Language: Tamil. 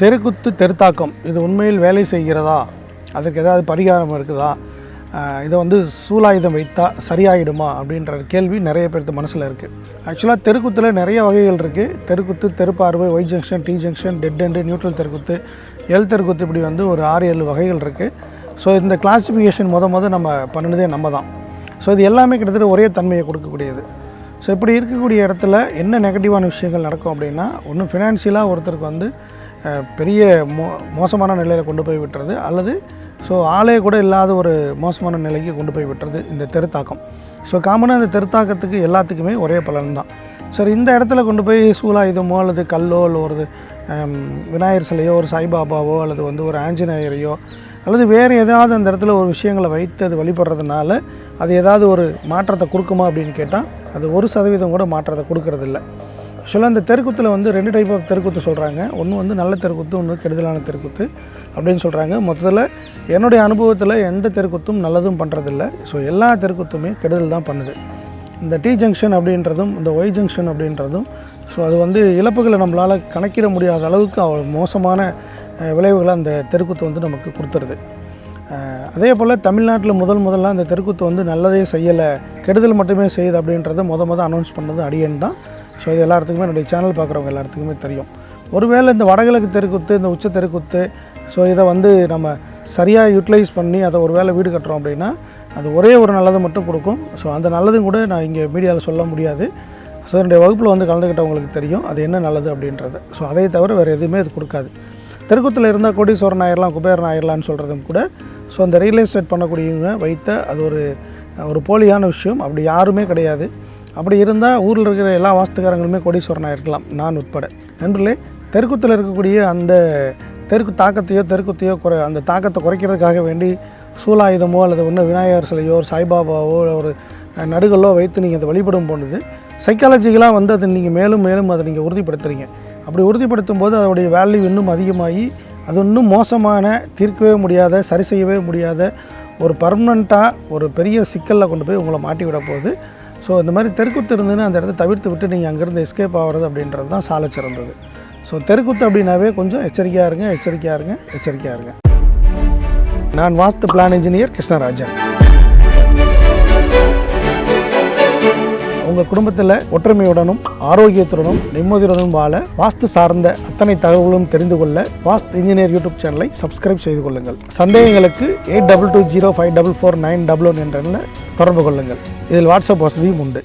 தெருக்குத்து தெருத்தாக்கம் இது உண்மையில் வேலை செய்கிறதா? அதுக்கு ஏதாவது பரிகாரம் இருக்குதா? இதை வந்து சூலாயுதம் வைத்தா சரியாயிடுமா? அப்படின்ற கேள்வி நிறைய பேர்த்து மனசில் இருக்குது ஆக்சுவலாக தெருக்குத்தில் நிறைய வகைகள் இருக்குது தெருக்குத்து தெருப்பார்வை Y junction T junction dead end neutral தெருக்குத்து L தெருக்குத்து இப்படி வந்து ஒரு ஆறு ஏழு வகைகள் இருக்குது ஸோ இந்த கிளாசிஃபிகேஷன் முத முத நம்ம பண்ணினதே நம்ம தான் ஸோ இது எல்லாமே கிட்டத்தட்ட ஒரே தன்மையை கொடுக்கக்கூடியது. ஸோ இப்படி இருக்கக்கூடிய இடத்துல என்ன நெகட்டிவான விஷயங்கள் நடக்கும் அப்படின்னா ஒன்றும் ஃபினான்ஷியலாக ஒருத்தருக்கு வந்து பெரிய மோ மோசமான நிலையில் கொண்டு போய் விட்டுறது அல்லது ஸோ ஆளே கூட இல்லாத ஒரு மோசமான நிலைக்கு கொண்டு போய் விட்டுறது இந்த தெருத்தாக்கம். ஸோ காமனாக இந்த தெருத்தாக்கத்துக்கு எல்லாத்துக்குமே ஒரே பலன் தான் சரி இந்த இடத்துல கொண்டு போய் சூலாயுதமோ அல்லது கல்லோ இல்லை ஒரு விநாயகர் சிலையோ ஒரு சாய்பாபாவோ அல்லது வந்து ஒரு ஆஞ்சநேயரையோ அல்லது வேறு ஏதாவது அந்த இடத்துல ஒரு விஷயங்களை வைத்து அது வழிபடுறதுனால அது ஏதாவது ஒரு மாற்றத்தை கொடுக்குமா அப்படின்னு கேட்டால் அது ஒரு சதவீதம் கூட மாற்றத்தை கொடுக்கறதில்ல. ஆக்சுவலாக இந்த தெருக்குத்தில் வந்து ரெண்டு டைப் ஆஃப் தெருக்குத்து சொல்கிறாங்க ஒன்று வந்து நல்ல தெருக்குத்து ஒன்று கெடுதலான தெருக்குத்து அப்படின்னு சொல்கிறாங்க மொத்தத்தில் என்னுடைய அனுபவத்தில் எந்த தெருக்குத்தும் நல்லதும் பண்ணுறதில்ல ஸோ எல்லா தெருக்குத்துமே கெடுதல் தான் பண்ணுது. இந்த டி ஜங்ஷன் அப்படின்றதும் இந்த ஒய் ஜங்ஷன் அப்படின்றதும் ஸோ அது வந்து இழப்புகளை நம்மளால் கணக்கிட முடியாத அளவுக்கு அவ்வளோ மோசமான விளைவுகளை அந்த தெருக்குத்து வந்து நமக்கு கொடுத்துருது. அதே போல் தமிழ்நாட்டில் முதல் முதல்ல அந்த தெருக்குத்து வந்து நல்லதே செய்யலை கெடுதல் மட்டுமே செய்யுது அப்படின்றத முத முத அனௌன்ஸ் பண்ணது அடியன் தான். ஸோ இது எல்லாத்துக்குமே என்னுடைய சேனல் பார்க்குறவங்க எல்லாத்துக்குமே தெரியும். ஒருவேளை இந்த வடகிழக்கு தெருக்குத்து இந்த உச்ச தெருக்குத்து ஸோ இதை வந்து நம்ம சரியாக யூட்டிலைஸ் பண்ணி அதை ஒரு வேளை வீடு கட்டுறோம் அப்படின்னா அது ஒரே ஒரு நல்லதை மட்டும் கொடுக்கும். ஸோ அந்த நல்லதும் கூட நான் இங்கே மீடியாவில் சொல்ல முடியாது. ஸோ என்னுடைய வகுப்பில் வந்து கலந்துக்கிட்டவங்களுக்கு தெரியும் அது என்ன நல்லது அப்படின்றது. ஸோ அதை தவிர வேறு எதுவுமே அது கொடுக்காது. தெருக்குத்தில் இருந்தால் கோடீஸ்வரன் ஆயிரலாம் குபேரன் ஆயிரலாம்னு சொல்கிறதும் கூட ஸோ அந்த ரியல் எஸ்டேட் பண்ணக்கூடியவங்க வைத்த அது ஒரு ஒரு போலியான விஷயம். அப்படி யாருமே கிடையாது. அப்படி இருந்தால் ஊரில் இருக்கிற எல்லா வாஸ்துக்காரங்களுமே கோடீஸ்வரனாக இருக்கலாம். நான் உட்பட. நண்பர்களே தெருக்குத்தில் இருக்கக்கூடிய அந்த தெருக்கு தாக்கத்தையோ தெருக்குத்தையோ குறை அந்த தாக்கத்தை குறைக்கிறதுக்காக வேண்டி சூலாயுதமோ அல்லது ஒன்று விநாயகர் சிலையோ ஒரு சாய்பாபாவோ ஒரு நடுகளோ வைத்து நீங்கள் அதை வழிபடும் போனது சைக்காலஜிக்கலாக வந்து அதை நீங்கள் மேலும் மேலும் அதை நீங்கள் உறுதிப்படுத்துறீங்க. அப்படி உறுதிப்படுத்தும் போது அதோடைய வேல்யூ இன்னும் அதிகமாகி அது இன்னும் மோசமான தீர்க்கவே முடியாத சரி செய்யவே முடியாத ஒரு பர்மனண்ட்டாக ஒரு பெரிய சிக்கலில் கொண்டு போய் உங்களை மாட்டி விட போகுது. ஸோ இந்த மாதிரி தெருக்குத்து இருந்துன்னு அந்த இடத்த தவிர்த்து விட்டு நீங்கள் அங்கேருந்து எஸ்கேப் ஆகிறது அப்படின்றது தான் சாலை சிறந்தது. ஸோ தெருக்குத்து அப்படின்னாவே கொஞ்சம் எச்சரிக்கையாக இருங்க எச்சரிக்கையாக இருங்க எச்சரிக்கையாக இருங்க. நான் வாஸ்து பிளான் இன்ஜினியர் கிருஷ்ணராஜன். உங்கள் குடும்பத்தில் ஒற்றுமையுடனும் ஆரோக்கியத்துடனும் நிம்மதியுடனும் வாழ வாஸ்து சார்ந்த அத்தனை தகவலும் தெரிந்து கொள்ள வாஸ்து இன்ஜினியர் யூடியூப் சேனலை சப்ஸ்கிரைப் செய்து கொள்ளுங்கள். சந்தேகங்களுக்கு eight double two zero five double four nine double one என்ற தொடர்பு கொள்ளுங்கள். இதில் வாட்ஸ்அப் வசதியும் உண்டு.